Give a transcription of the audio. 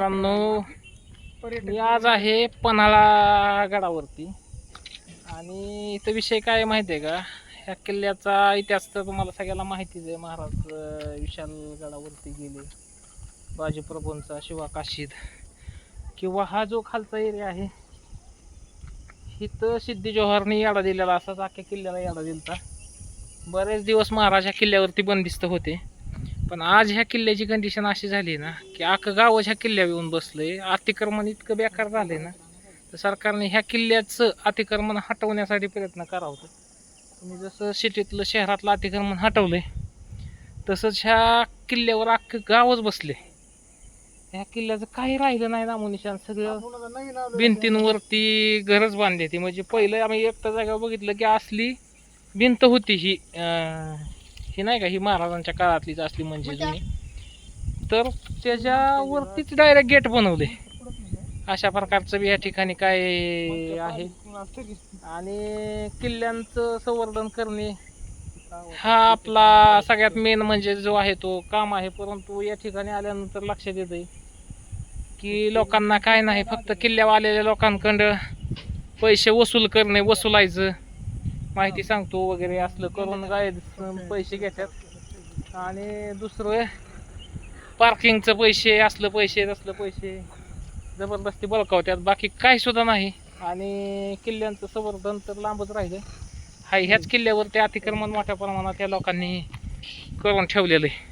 मित्रांनो मी आज आहे पन्हाळा गडावरती. आणि इथं विषय काय माहिती आहे का? ह्या किल्ल्याचा इतिहास तर तुम्हाला सगळ्याला माहितीच आहे. महाराज विशाल गडावरती गेले. बाजीप्रभूंचा शिवा काशीद किंवा हा जो खालचा एरिया आहे इथं सिद्धी जोहरनी याडा दिलेला असाच अख्ख्या किल्ल्याला याडा दिलता. बरेच दिवस महाराज ह्या किल्ल्यावरती बंदिस्त होते. पण आज ह्या किल्ल्याची कंडिशन अशी झाली ना की अख्खं गावच ह्या किल्ल्यावर येऊन बसलंय. अतिक्रमण इतकं बेकार झालंय ना. तर सरकारने ह्या किल्ल्याचं अतिक्रमण हटवण्यासाठी प्रयत्न करावा. तुम्ही जसं सिटीतलं शहरातलं अतिक्रमण हटवलंय तसंच ह्या किल्ल्यावर अख्खं गावच बसले ह्या किल्ल्याचं काही राहिलं नाही नामोनिशान सगळं भिंतींवरती घरच बांधली ती म्हणजे पहिलं आम्ही एकटा जागेवर बघितलं की असली भिंत होती ही ही नाही का ही महाराजांच्या काळातलीच असली म्हणजे जुनी. तर त्याच्यावरतीच डायरेक्ट गेट बनवले. अशा प्रकारचं बी या ठिकाणी काय आहे. आणि किल्ल्यांचं संवर्धन करणे हा आपला सगळ्यात मेन म्हणजे जो आहे तो काम आहे. परंतु या ठिकाणी आल्यानंतर लक्षात येते की लोकांना काय नाही फक्त किल्ल्यावर आलेल्या लोकांकडं पैसे वसूल करणे वसुलायचं. माहिती सांगतो वगैरे असलं करून काय पैसे घेतात. आणि दुसरं पार्किंगचं पैसे असलं पैसे तसलं पैसे. जबरदस्ती बळकावतात. बाकी काही सुद्धा नाही. आणि किल्ल्यांचं संवर्धन तर लांबच राहिलं हाय ह्याच किल्ल्यावर ते अतिक्रमण मोठ्या प्रमाणात या लोकांनी करून ठेवलेलं आहे